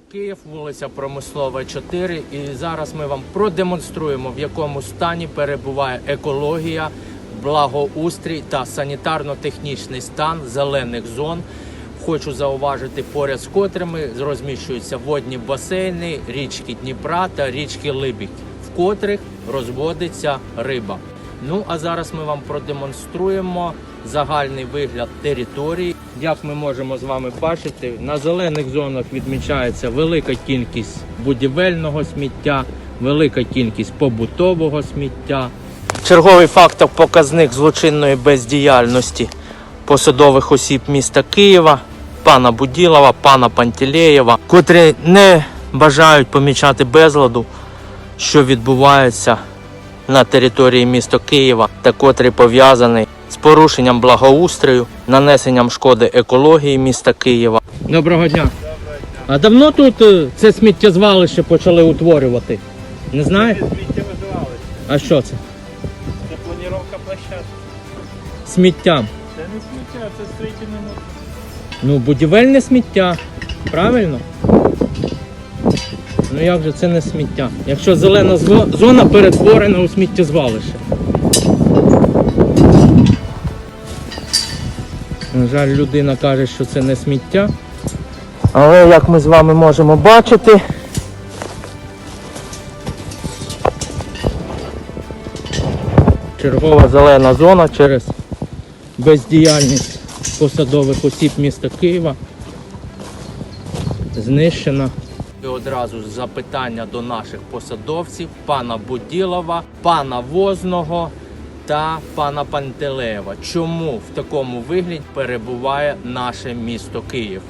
Київ, вулиця Промислова, 4. І зараз ми вам продемонструємо, в якому стані перебуває екологія, благоустрій та санітарно-технічний стан зелених зон. Хочу зауважити, поряд з котрими розміщуються водні басейни, річки Дніпра та річки Либідь, в котрих розводиться риба. Ну а зараз ми вам продемонструємо загальний вигляд території. Як ми можемо з вами бачити, на зелених зонах відмічається велика кількість будівельного сміття, велика кількість побутового сміття. Черговий фактор показник злочинної бездіяльності посадових осіб міста Києва, пана Буділова, пана Пантелеєва, котрі не бажають помічати безладу, що відбувається на території міста Києва, та котрий пов'язаний з порушенням благоустрою, нанесенням шкоди екології міста Києва. Доброго дня. А давно тут е, це сміттєзвалище почали утворювати? Не знаєте? Сміттєве звалище. А що це? Це планіровка площадки. Сміттям. Це не сміття, це строїтельний. Ну, будівельне сміття. Правильно? Як же це не сміття? Якщо зелена зона перетворена у сміттєзвалище. На жаль, людина каже, що це не сміття. Але як ми з вами можемо бачити, чергова зелена зона через бездіяльність посадових осіб міста Києва знищена. І одразу запитання до наших посадовців, пана Буділова, пана Возного та пана Пантелеєва. Чому в такому вигляді перебуває наше місто Київ?